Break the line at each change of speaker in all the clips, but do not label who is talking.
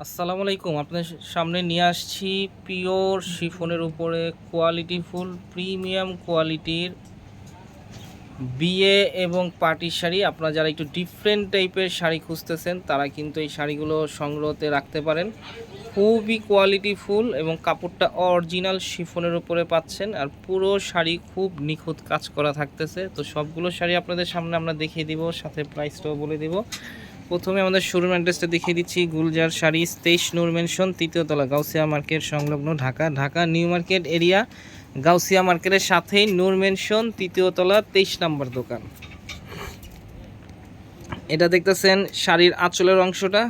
আসসালামু আলাইকুম আপনাদের সামনে নিয়ে আসছি পিওর শিফনের উপরে কোয়ালিটি ফুল, প্রিমিয়াম কোয়ালিটির বিয়ে এবং পার্টি শাড়ি। আপনারা যারা একটু ডিফারেন্ট টাইপের শাড়ি খুঁজতেছেন, তারা কিন্তু এই শাড়িগুলো সংগ্রহতে রাখতে পারেন। খুবই কোয়ালিটি ফুল এবং কাপড়টা অরিজিনাল শিফনের উপরে পাচ্ছেন আর পুরো শাড়ি খুব নিখুঁত কাজ করা থাকতেছে। তো সবগুলো শাড়ি আপনাদের সামনে আমরা দেখিয়ে দিব, সাথে প্রাইসটাও বলে দিব। প্রথমে আমাদের শোরুম অ্যাড্রেসটা দেখিয়ে দিচ্ছি। গুলজার শাড়ি, তেইশ নূর মেনশন তৃতীয়তলা গাউসিয়া মার্কেট সংলগ্ন Dhaka Dhaka new market area Gausia মার্কেটের সাথেই নূর মেনশন তৃতীয়তলা তেইশ নম্বর দোকান। এটা দেখতেছেন শাড়ির আঁচলের অংশটা।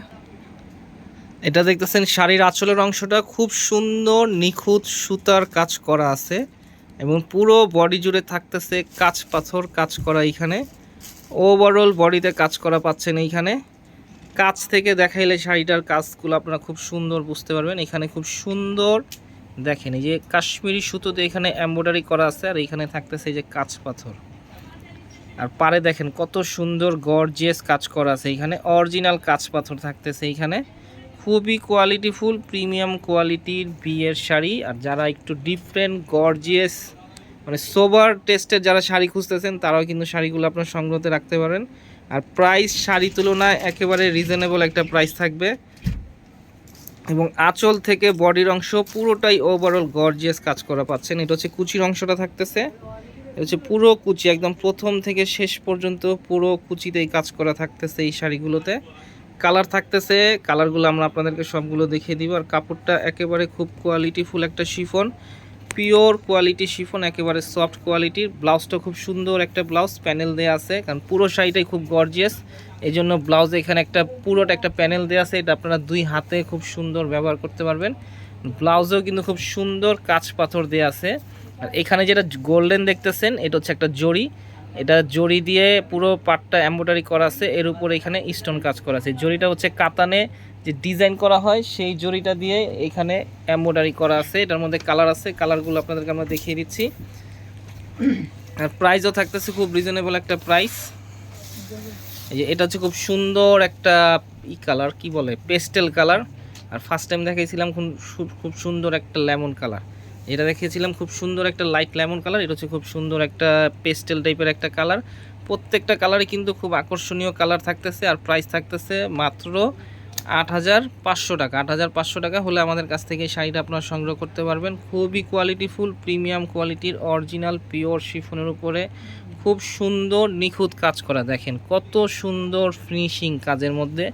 এটা দেখতেছেন শাড়ির আঁচলের অংশটা। খুব সুন্দর, নিখুঁত সুতার কাজ করা আছে এবং পুরো বডি জুড়ে থাকতেছে কাঁচ পাথর কাজ করা এখানে ওভারঅল বডিতে কাজ করা পাচ্ছেন এইখানে। কাজ থেকে দেখাইলে শাড়িটার কাজগুলো আপনারা খুব সুন্দর বুঝতে পারবেন। এখানে খুব সুন্দর, দেখেন এই যে কাশ্মীরি সুতোতে এখানে এমব্রয়ডারি করা আছে আর এখানে থাকতেছে এই যে কাঁচ পাথর। আর পারে দেখেন কত সুন্দর গর্জিয়াস কাজ করা আছে। এখানে অরিজিনাল কাঁচ পাথর থাকতেছে এইখানে খুবই কোয়ালিটিফুল প্রিমিয়াম কোয়ালিটির বিয়ের শাড়ি। আর যারা একটু ডিফারেন্ট গর্জিয়াস মানে সোবার টেস্টের যারা শাড়ি খুঁজতেছেন, তারাও কিন্তু শাড়িগুলো আপনার সংগ্রহতে রাখতে পারেন। আর প্রাইস শাড়ি তুলনায় একেবারে রিজনেবল একটা প্রাইস থাকবে। এবং আঁচল থেকে বডির অংশ পুরোটাই ওভারঅল গর্জিয়াস কাজ করা পাচ্ছেন। এটা হচ্ছে কুচির অংশটা থাকতেছে। এটা হচ্ছে পুরো কুচি, একদম প্রথম থেকে শেষ পর্যন্ত পুরো কুচিতেই কাজ করা থাকতেছে এই শাড়িগুলোতে। কালার থাকতেছে কালারগুলো আমরা আপনাদেরকে সবগুলো দেখিয়ে দিব। আর কাপড়টা একেবারে খুব কোয়ালিটিফুল একটা শিফন। পিওর কোয়ালিটি শিফন, একেবারে সফট কোয়ালিটির। ব্লাউজটা খুব সুন্দর একটা ব্লাউজ, প্যানেল দেওয়া আছে, কারণ পুরো শাড়িটাই খুব গর্জিয়াস এই জন্য ব্লাউজে এখানে একটা, পুরোটা একটা প্যানেল দেওয়া আছে, এটা আপনারা দুই হাতে খুব সুন্দর ব্যবহার করতে পারবেন। ব্লাউজেও কিন্তু খুব সুন্দর কাঁচ পাথর দেওয়া আছে। আর এখানে যেটা গোল্ডেন দেখতেছেন, এটা হচ্ছে একটা জড়ি। এটা জড়ি দিয়ে পুরো পাটটা এম্ব্রয়ডারি করা আছে, এর উপর এখানে স্টোন কাজ করা আছে। জড়িটা হচ্ছে কাতানে যে ডিজাইন করা হয়, সেই জড়িটা দিয়ে এখানে এম্ব্রয়ডারি করা আছে। এটার মধ্যে কালার আছে। কালারগুলো আপনাদেরকে আমরা দেখিয়ে দিচ্ছি। আর প্রাইসও থাকতেছে খুব রিজনেবল একটা প্রাইস এই যে এটা হচ্ছে খুব সুন্দর একটা ই কালার, কি বলে? Pastel colour. আর ফার্স্ট টাইম দেখিয়েছিলাম খুব খুব সুন্দর একটা লেমন কালার। এটা দেখিয়েছিলাম খুব সুন্দর একটা লাইট লেমন কালার। এটা হচ্ছে খুব সুন্দর একটা পেস্টেল টাইপের একটা কালার। প্রত্যেকটা কালারই কিন্তু খুব আকর্ষণীয় কালার থাকতেছে। আর প্রাইস থাকতেছে মাত্র আট হাজার পাঁচশো টাকা। আট হাজার পাঁচশো টাকা হলে আমাদের কাছ থেকে শাড়িটা আপনারা সংগ্রহ করতে পারবেন। খুবই কোয়ালিটিফুল প্রিমিয়াম কোয়ালিটির অরিজিনাল পিওর শিফনের উপরে খুব সুন্দর, নিখুঁত কাজ করা। দেখেন কত সুন্দর ফিনিশিং কাজের মধ্যে।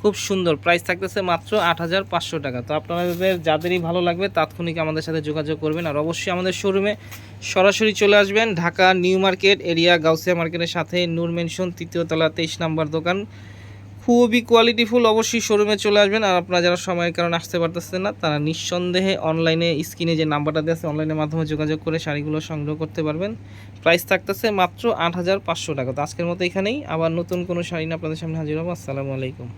খুব সুন্দর। প্রাইস থাকতেছে মাত্র আট হাজার পাঁচশো টাকা। তো আপনাদের যাদেরই ভালো লাগবে তাৎক্ষণিক আমাদের সাথে যোগাযোগ করবেন। আর অবশ্যই আমাদের শোরুমে সরাসরি চলে আসবেন। Dhaka new market, area, Gausia মার্কেটের সাথে নূর মেনশন, তৃতীয় তলা, তেইশ নাম্বার দোকান। খুবই কোয়ালিটিফুল অবশ্যই শোরুমে চলে আসবেন। আর আপনারা যারা সময়ের কারণে আসতে পারতেছেন না, তারা নিঃসন্দেহে অনলাইনে স্ক্রিনে যে নাম্বারটা দেওয়া আছে অনলাইনের মাধ্যমে যোগাযোগ করে শাড়িগুলো সংগ্রহ করতে পারবেন। প্রাইস থাকতেছে মাত্র আট হাজার পাঁচশো টাকা। তো আজকের মতো এখানেই। আবার নতুন কোনো শাড়ি না আপনাদের সামনে হাজির হব। আসসালামু আলাইকুম।